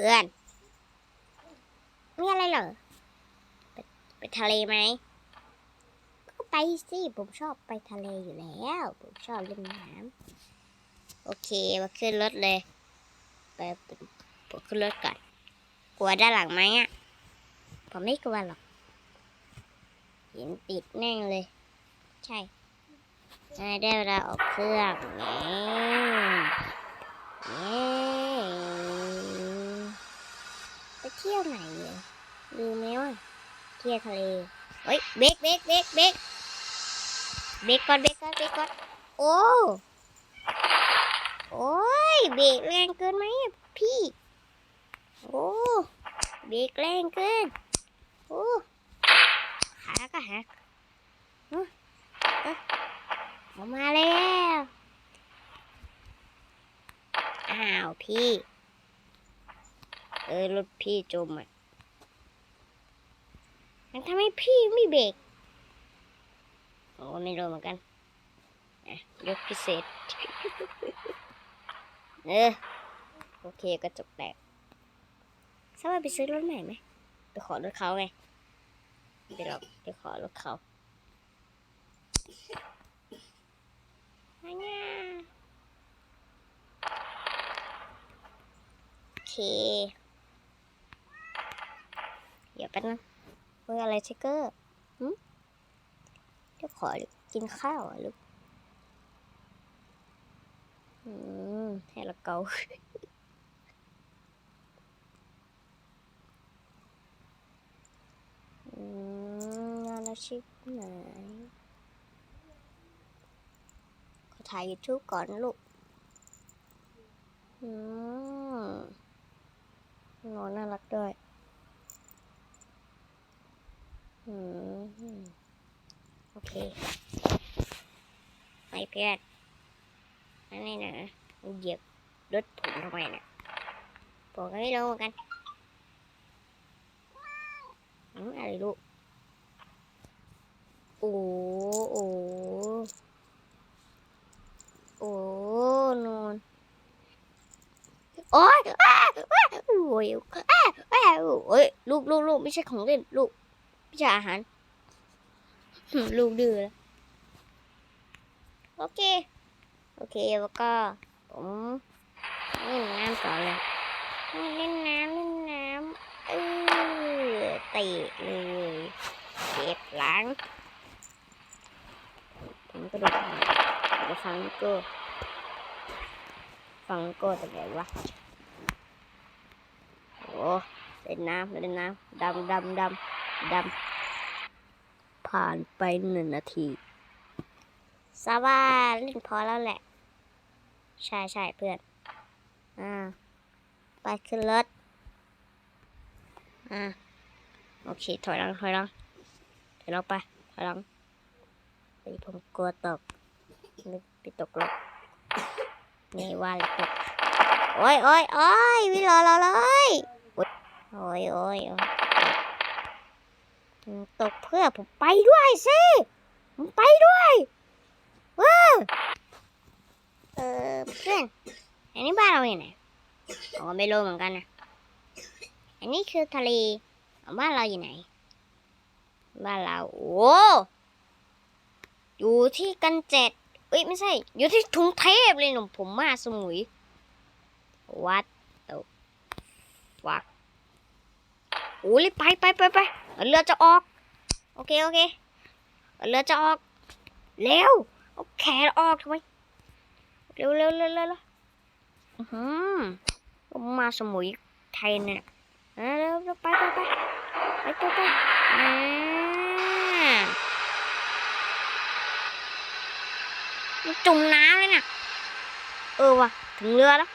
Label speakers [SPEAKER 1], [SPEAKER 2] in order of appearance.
[SPEAKER 1] พื่อนมีอะไรเหรอไปไปทะเลไหมก็ไปสิผมชอบไปทะเลอยู่แล้ว ผมชอบเล่นน้ำโอเคมาขึ้นรถเลยไปไปขึ้นรถก่อนกลัวด้านหลังไหมอะผมไม่กลัวหรอกเห็นติดแน่งเลย ใช่ได้ได้เวลาออกเครื่องเย้เย้ไปเที่ยวไหนเนี่ยลืมไหมว่าเที่ยวทะเลเฮ้ยเบรกเบรกเบรกเบรกเบรกก่อนเบรกก่อนเบรกก่อนโอ้โอ้ยเบรกแรงเกินไหมพี่โอ้เบรกแรงเกินโอ้ขาก็หักออกมาแล้วอ้าวพี่ เออรถพี่จมอะมันทำไมพี่ไม่เบรกโอ้ไม่รู้เหมือนกันอะยกพิเศษ เออ โอเคกระจกแตกสามารถไปซื้อรถใหม่ไหมไปขอรถเขาไงไปหรอกไปขอรถเขาอันเนี้ยโอเค เดี๋ยวแป๊บนึงเฮ้ยอะไรเชคเกอร์หืมเดี๋ยวขอกินข้าวอะลูกอืมให้ละเกาอืมงานอาชีพไหนขอถ่าย YouTube ก่อนลูกอืมนอนน่ารักด้วย อืม โอ เคไปเพื่อนนั่นนี่นะเหยียบรถผมทำไมนะผมก็ไม่รู้เหมือนกันอืมอะไรลูก โอ้โอ้โอ้นอนโอ้ยอ้าอ้าโอ้ยโอ้ยลูกลูกลูกไม่ใช่ของเล่นลูกไม่ใช่อาหาร ลูกดื้อแล้วโอเค โอเคแล้วก็ผมเล่นน้ำต่อเลยเล่นน้ำเล่นน้ำเออเตะเลยเก็บหลังผมก็ดูไปฟังก็ฟังก็แต่ไหนวะโอ้เล่นน้ำเล่นน้ำดำดำดำดำ ผ่านไปหนึ่งนาทีซาว่าเล่นพอแล้วแหละ ใช่ใช่เพื่อน อ่า ไปขึ้นรถ อ่า โอเค ถอยหลัง ถอยหลัง ถอยหลังไป ถอยหลังไปผมกลัวตกไปตกรถนี่ว่าเลยตก โอ้ยโอ้ยโอ้ยวิรอเราเลยโอ้ยโอ้ยโอ้ย ตกเพื่อผมไปด้วยสิผมไปด้วยเว้าเออเพื่อนอันนี้บ้านเราอยู่ไหนอ๋อไม่รู้เหมือนกันนะอันนี้คือทะเลบ้านเราอยู่ไหน บ้านเราโอ้อยู่ที่กันเจ็ดเอ้ยไม่ใช่ อยู่ที่ทุงเทพเลยหนุ่มผมมาสมุย วัดตกวัก โอ้ยไปไปไปไปเรือจะออก โอเคโอเคเรือจะออกเร็วเอาแขนออกทำไมเร็วเร็วเร็วเร็วอือมมาสมุยไทยเนี่ยเร็วเร็วไปไปไปไปไปไปอ่าจุ่มน้ำเลยน่ะเออว่ะถึงเรือแล้ว